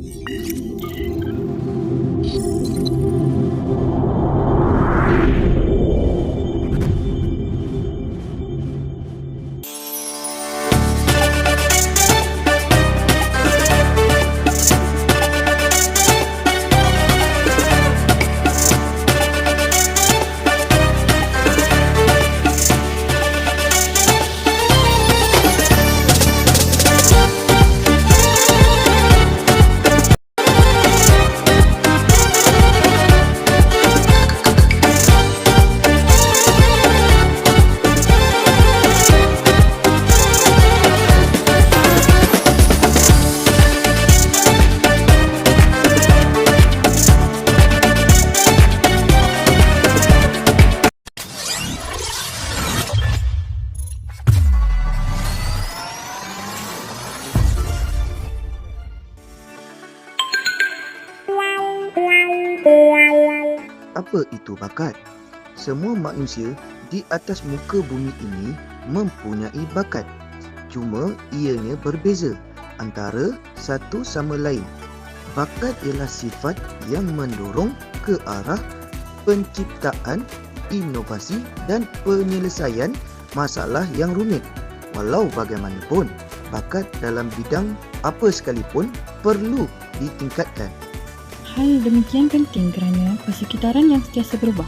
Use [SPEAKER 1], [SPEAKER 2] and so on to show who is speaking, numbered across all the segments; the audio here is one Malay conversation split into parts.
[SPEAKER 1] Thank you. Apa itu bakat? Semua manusia di atas muka bumi ini mempunyai bakat. Cuma ianya berbeza antara satu sama lain. Bakat ialah sifat yang mendorong ke arah penciptaan, inovasi dan penyelesaian masalah yang rumit. Walau bagaimanapun, bakat dalam bidang apa sekalipun perlu ditingkatkan.
[SPEAKER 2] Hal demikian penting kerana persekitaran yang sentiasa berubah.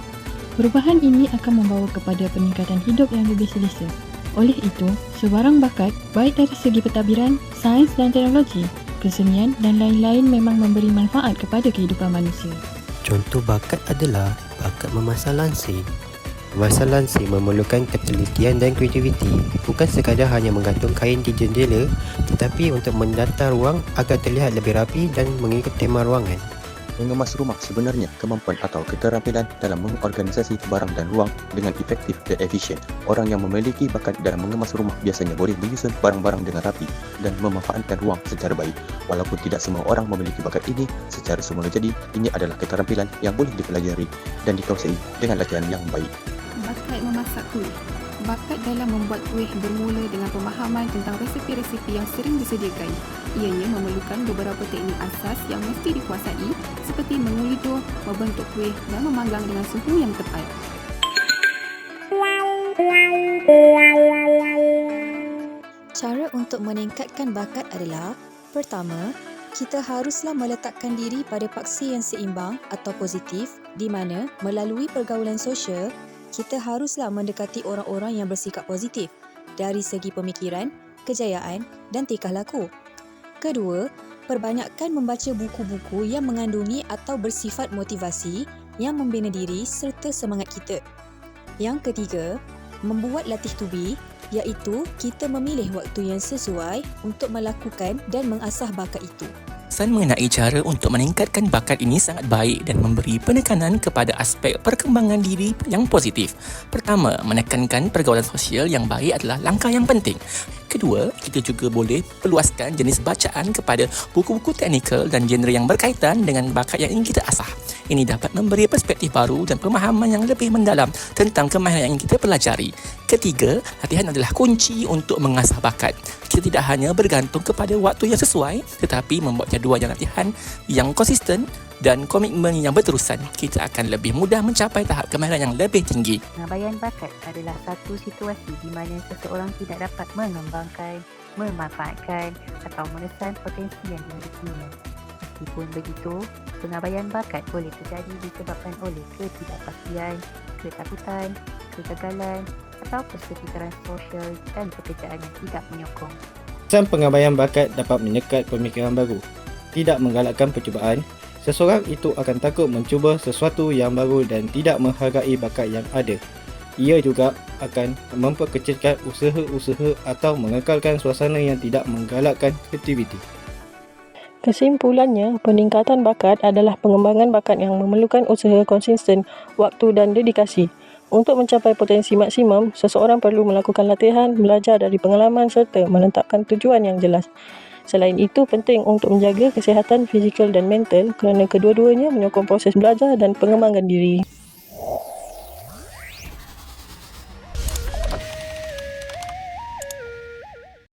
[SPEAKER 2] Perubahan ini akan membawa kepada peningkatan hidup yang lebih selesa. Oleh itu, sebarang bakat, baik dari segi pentadbiran, sains dan teknologi, kesenian dan lain-lain memang memberi manfaat kepada kehidupan manusia.
[SPEAKER 3] Contoh bakat adalah bakat memasak lansir. Memasak lansir memerlukan ketelitian dan kreativiti. Bukan sekadar hanya menggantung kain di jendela, tetapi untuk mendata ruang agar terlihat lebih rapi dan mengikut tema ruangan.
[SPEAKER 4] Mengemas rumah sebenarnya kemampuan atau keterampilan dalam mengorganisasi barang dan ruang dengan efektif dan efisien. Orang yang memiliki bakat dalam mengemas rumah biasanya boleh menyusun barang-barang dengan rapi dan memanfaatkan ruang secara baik. Walaupun tidak semua orang memiliki bakat ini secara semula jadi, ini adalah keterampilan yang boleh dipelajari dan dikuasai dengan latihan yang baik.
[SPEAKER 5] Bakat memasak kuih. Bakat dalam membuat kuih bermula dengan pemahaman tentang resepi-resepi yang sering disediakan. Ianya memerlukan beberapa teknik asas yang mesti dikuasai seperti menguli dough, membentuk kuih dan memanggang dengan suhu yang tepat.
[SPEAKER 6] Cara untuk meningkatkan bakat adalah Pertama, kita haruslah meletakkan diri pada paksi yang seimbang atau positif di mana melalui pergaulan sosial, kita haruslah mendekati orang-orang yang bersikap positif dari segi pemikiran, kejayaan dan tingkah laku. Kedua, perbanyakkan membaca buku-buku yang mengandungi atau bersifat motivasi yang membina diri serta semangat kita. Yang ketiga, membuat latih tubi iaitu kita memilih waktu yang sesuai untuk melakukan dan mengasah bakat itu.
[SPEAKER 7] Pesan mengenai cara untuk meningkatkan bakat ini sangat baik dan memberi penekanan kepada aspek perkembangan diri yang positif. Pertama, menekankan pergaulan sosial yang baik adalah langkah yang penting. Kedua, kita juga boleh peluaskan jenis bacaan kepada buku-buku teknikal dan genre yang berkaitan dengan bakat yang ingin kita asah. Ini dapat memberi perspektif baru dan pemahaman yang lebih mendalam tentang kemahiran yang kita pelajari. Ketiga, latihan adalah kunci untuk mengasah bakat. Kita tidak hanya bergantung kepada waktu yang sesuai, tetapi membuat jadual yang latihan yang konsisten dan komitmen yang berterusan, kita akan lebih mudah mencapai tahap kemahiran yang lebih tinggi.
[SPEAKER 8] Pengabaian bakat adalah satu situasi di mana seseorang tidak dapat mengembangkan, memanfaatkan atau menesan potensi yang dimilikinya. Meskipun begitu, pengabaian bakat boleh terjadi disebabkan oleh ketidakpastian, ketakutan, kegagalan atau persekitaran sosial dan pekerjaan yang tidak menyokong.
[SPEAKER 9] Pesan pengabaian bakat dapat menyekat pemikiran baru. Tidak menggalakkan percubaan, seseorang itu akan takut mencuba sesuatu yang baru dan tidak menghargai bakat yang ada. Ia juga akan memperkecilkan usaha-usaha atau mengekalkan suasana yang tidak menggalakkan kreativiti.
[SPEAKER 2] Kesimpulannya, peningkatan bakat adalah pengembangan bakat yang memerlukan usaha konsisten, waktu dan dedikasi. Untuk mencapai potensi maksimum, seseorang perlu melakukan latihan, belajar dari pengalaman serta menetapkan tujuan yang jelas. Selain itu, penting untuk menjaga kesihatan fizikal dan mental kerana kedua-duanya menyokong proses belajar dan pengembangan diri.